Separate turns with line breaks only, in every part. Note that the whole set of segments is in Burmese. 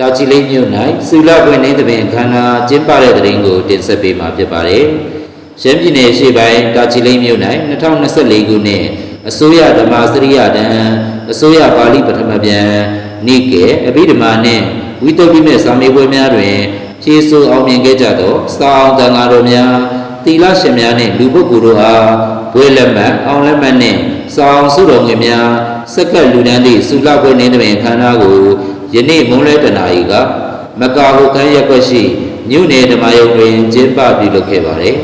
တာချီလိမ့်မြို့၌ဆူလပွင့်နေသဘင်ခန္ဓာကျင်းပတဲ့တဲ့ရင်ကိုတင်ဆက်ပေးမှာဖြစ်ပါတယ်။ရှမ်းပြည်နယ်ရှေ့ပိုင်းတာချီလိမ့်မြို့၌2024ခုနှစ်အစိုးရဓမ္မစရိယတံအစိုးရပါဠိပထမပြန်နိကေအဘိဓမ္မာနှင့်ဝိတုဒ္ဓိမေစာမေးပွဲများတွင်ဖြေဆိုအောင်မြင်ခဲ့ကြသောစာအောင်တန်ဃာတော်များသီလရှင်များနှင့်လူပုဂ္ဂိုလ်တို့အားဘွေလက်မှတ်အောင်လက်မှတ်နှင့်စာအောင်စုတော်ငွေများ စက္ကပ်လူဒန်းသည့်ဆူလပွဲနေသဘင်ခန္ဓာကိုယနေ့မုံလဲတနာဤကမကာဟုခန်းရက်ွက်ရှိမြို့နယ်ဓမ္မယုံတွင်ကျင်းပပြုလုပ်ခဲ့ပါတယ်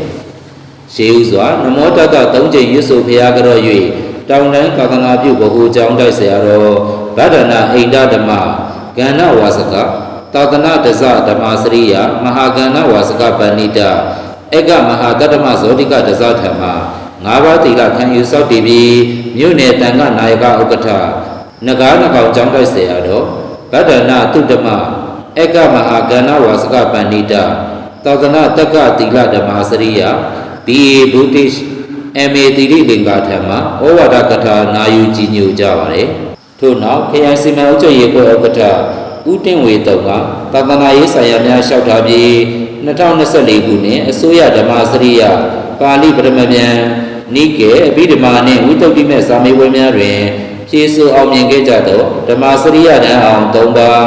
။ရှေးဥစွာနမောတတသုံးချိန်ရွတ်ဆိုဖျားကြော၍တောင်တန်းကာသနာပြုဘဟုကျောင်းတိုက်ဆရာတော်ဗဒ္ဒနာအိန္ဒဓမ္မကန္နဝါစကသာသနာတဇဓမ္မစရိယမဟာကန္နဝါစကပဏိတဧကမဟာတတ္တမဇောတိကတဇဓမ္မ ငါးပါးသီလခံယူစောင့်တည်ပြီးမြို့နယ်တန်ခနာယကဥက္ကဋ္ဌနဂါးနကောင်ကျောင်းတိုက်ဆရာတော်ဗဒ္ဒနာတုတ္တမဧကမဟာကဏဝါစကပဏိတသာသနာတက္ကသီလဓမ္မစရိယ BA British MA တိရိလင်္ကာထံမှာဩဝါဒကထာနာယူကြည်ညိုကြပါတယ်ထို့နောက်ခရိုင်စီမံအုပ်ချုပ်ရေးဖွဲ့ဥက္ကဋ္ဌဦးတင်ဝေတုံကသာသနာရေးဆိုင်ရာများလျှောက်ထားပြီး2024ခုနှစ်အစိုးရဓမ္မစရိယပါဠိပထမပြန် နိကေအဘိဓမ္မာနှင့်ဝိတုဒ္ဓိမေစာမေးပွဲများတွင်ဖြေဆိုအောင်မြင်ခဲ့ကြသောဓမ္မစရိယတန်းအောင်3ပါး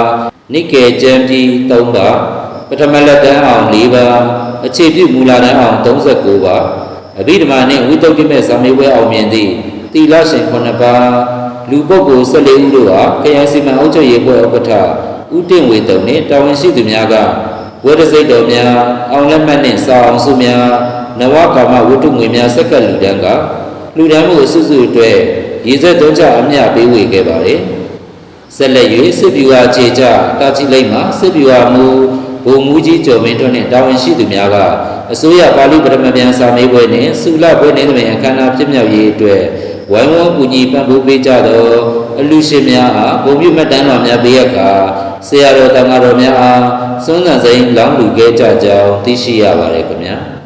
နိကေကျမ်းကြီး3ပါးပထမလက်တန်းအောင်4ပါးအခြေပြုမူလာတန်းအောင်39ပါးအဘိဓမ္မာနှင့်ဝိတုဒ္ဓိမေဇာမေဝဲအောင်မြင်သည့်သီလရှင်9ပါးလူပုဂ္ဂိုလ်14ဦးတို့အားခရိုင်စီမံအုပ်ချုပ်ရေးဖွဲ့ဥက္ကဋ္ဌဦးတင့်ဝေတုံနှင့်တာဝန်ရှိသူများကဝိရစိတ်တော်များအောင်လက်မှတ်နှင့်စာအောင်စုများ နဝကာမဝတ္ထုငွေများစက္ကန့်လူတန်းကလူတန်းမှုအစုစုအတွက်ရည်စက်သုံးချအမျှပေးဝေခဲ့ပါတယ်။ဆက်လက်၍စစ်ပြူဟာခြေချတာချီလိမ့်မှာစစ်ပြူဟာမူဘုံမူကြီးကျော်မင်းတို့နှင့်တာဝန်ရှိသူများကအစိုးရပါဠိပထမပြန်စာမေးပွဲနှင့်စုလပွဲနေသည့်အခမ်းအနားပြည့်မြောက်ရေးအတွက်ဝိုင်းဝန်းကူညီပံ့ပိုးပေးကြသောအလူရှင်များအားဂုဏ်ပြုမှတ်တမ်းတော်များပေးရကာဆရာတော်တန်ဃာတော်များအားစွမ်းစံစိန်လောင်းလူခဲ့ကြကြောင်းသိရှိရပါတယ်ခင်ဗျာ။